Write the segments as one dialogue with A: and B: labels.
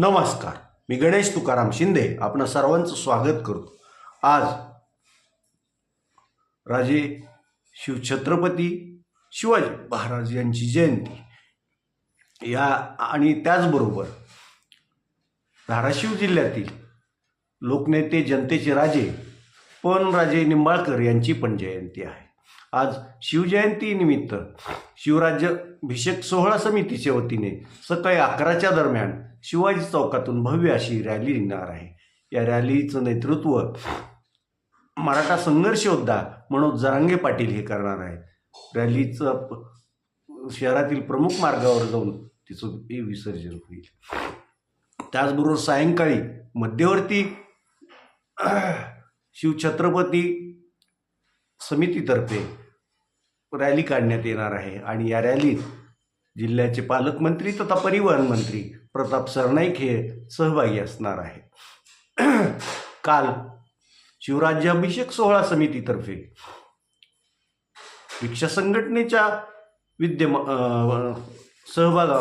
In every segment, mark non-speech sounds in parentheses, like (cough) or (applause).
A: नमस्कार. मी गणेश तुकाराम शिंदे आपण सर्वांचं स्वागत करतो. आज राजे शिवछत्रपती शिवाजी महाराज यांची जयंती. या आणि त्याचबरोबर धाराशिव जिल्ह्यातील लोकनेते जनतेचे राजे पण राजे निंबाळकर यांची पण जयंती आहे. आज शिवजयंतीनिमित्त शिवराज्याभिषेक सोहळा समितीच्या वतीने सकाळी अकराच्या दरम्यान शिवाजी चौकातून भव्य अशी रॅली निघणार आहे. या रॅलीचं नेतृत्व मराठा संघर्ष योद्धा मनोज जरांगे पाटील हे करणार आहेत. रॅलीचं शहरातील प्रमुख मार्गावर जाऊन तिचं हे विसर्जन होईल. त्याचबरोबर सायंकाळी मध्यवर्ती शिवछत्रपती समितीतर्फे रॅली काढण्यात येणार आहे. आणि या रॅलीत जिल्ह्याचे पालकमंत्री तथा परिवहन मंत्री प्रताप सरनाईक हे सहभागी असणार आहे काल शिवराज्याभिषेक सोहळा समितीतर्फे रिक्षा संघटनेच्या विद्यमा सहभागा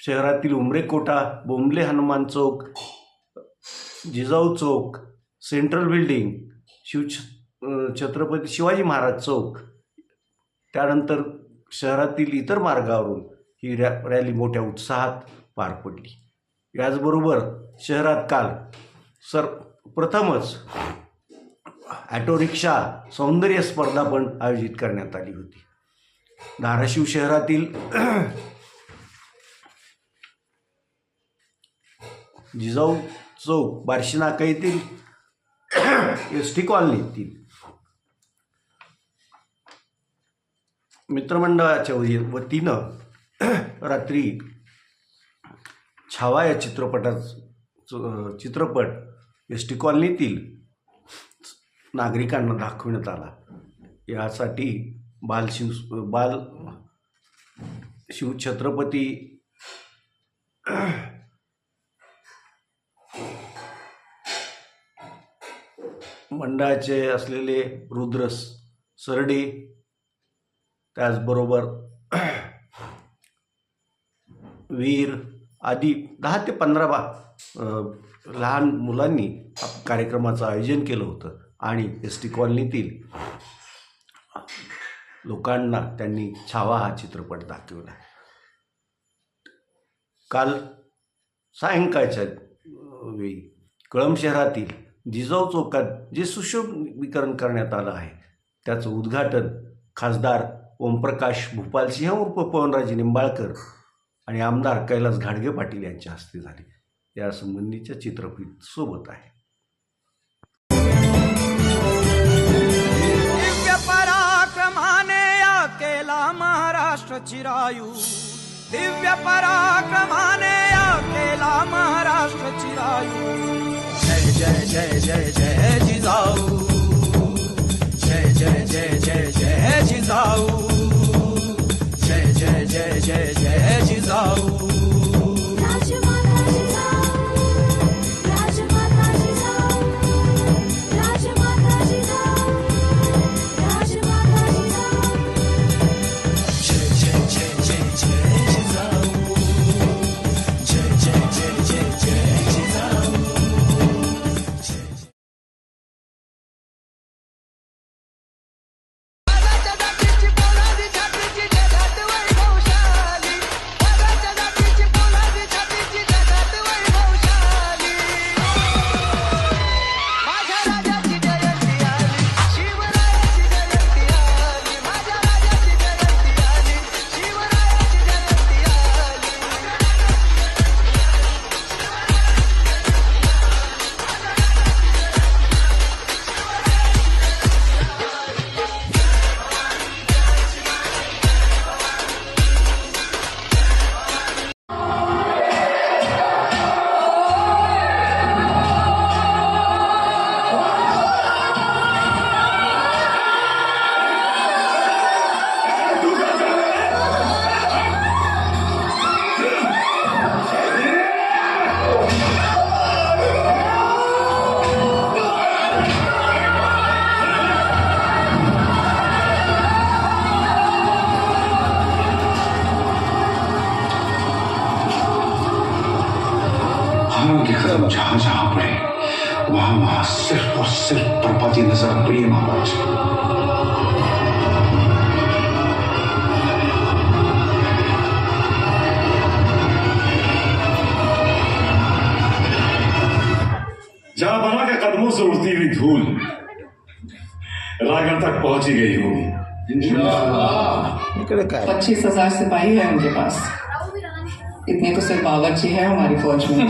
A: शहरातील उमरेकोटा बोंबले हनुमान चौक जिजाऊ चौक सेंट्रल बिल्डिंग शिव छत्रपती शिवाजी महाराज चौक. त्यानंतर शहरातील इतर मार्गावरून ही रॅ रॅली मोठ्या उत्साहात पार पडली. याचबरोबर शहरात काल सर प्रथमच ॲटो रिक्षा सौंदर्य स्पर्धा पण आयोजित करण्यात आली होती. धाराशिव शहरातील जिजाऊ चौक बार्शी नाका येथील एस टी कॉलनीतील मित्रमंडळाच्या वतीनं (clears throat) रात्री छावा या चित्रपटाच चित्रपट एस टी कॉलनीतील नागरिकांना दाखवण्यात आला. यासाठी बाल शिव बाल शिवछत्रपती (clears throat) मंडळाचे असलेले रुद्रस सरडे त्याचबरोबर वीर आदी दहा ते पंधरा बा लहान मुलांनी कार्यक्रमाचं आयोजन केलं होतं आणि एस टी कॉलनीतील लोकांना त्यांनी छावा हा चित्रपट दाखवला. काल सायंकाळच्या वेळी कळंब शहरातील जिजाऊ चौकात जे सुशोभीकरण करण्यात आलं आहे त्याचं उद्घाटन खासदार ओमप्रकाश भूपालसिंह उर्फ पवनराजे निंबाळकर आणि आमदार कैलास घाडगे पाटील यांच्या हस्ते झाली. या संबंधीच्या चित्रफित सोबत आहे.
B: दिव्य पराक्रमाने या केला महाराष्ट्र चिरायू. दिव्य पराक्रमाने या केला महाराष्ट्र चिरायू. जय जय जय जय जय.
C: सिर्फ और सिर्फ बर्बादी नजर आ रही है महाराज
D: जहां बना के कदमों से उड़ती हुई धूल रायगढ़ तक पहुंची गई होगी
E: पच्चीस हजार सिपाही है उनके पास इतने तो सिर्फ बावर्ची है हमारी फौज में